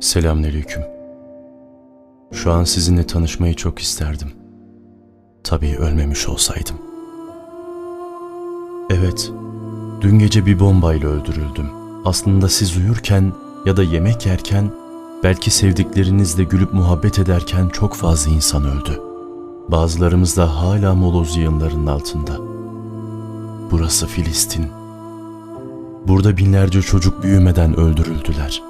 Selamünaleyküm. Şu an sizinle tanışmayı çok isterdim. Tabii ölmemiş olsaydım. Evet, dün gece bir bombayla öldürüldüm. Aslında siz uyurken ya da yemek yerken, belki sevdiklerinizle gülüp muhabbet ederken çok fazla insan öldü. Bazılarımız da hala moloz yığınlarının altında. Burası Filistin. Burada binlerce çocuk büyümeden öldürüldüler.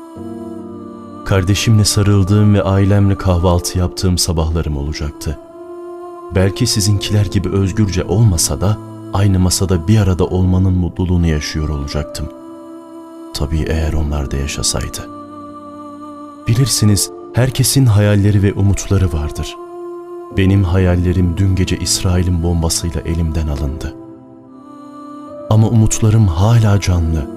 Kardeşimle sarıldığım ve ailemle kahvaltı yaptığım sabahlarım olacaktı. Belki sizinkiler gibi özgürce olmasa da aynı masada bir arada olmanın mutluluğunu yaşıyor olacaktım. Tabii eğer onlar da yaşasaydı. Bilirsiniz herkesin hayalleri ve umutları vardır. Benim hayallerim dün gece İsrail'in bombasıyla elimden alındı. Ama umutlarım hala canlı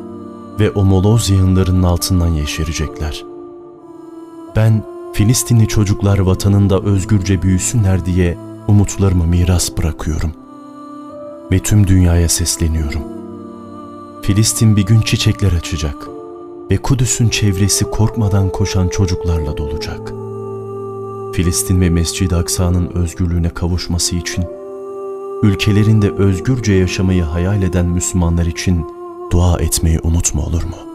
ve o moloz yığınlarının altından yeşerecekler. Ben Filistinli çocuklar vatanında özgürce büyüsünler diye umutlarımı miras bırakıyorum. Ve tüm dünyaya sesleniyorum. Filistin bir gün çiçekler açacak ve Kudüs'ün çevresi korkmadan koşan çocuklarla dolacak. Filistin ve Mescid-i Aksa'nın özgürlüğüne kavuşması için, ülkelerinde özgürce yaşamayı hayal eden Müslümanlar için dua etmeyi unutma olur mu?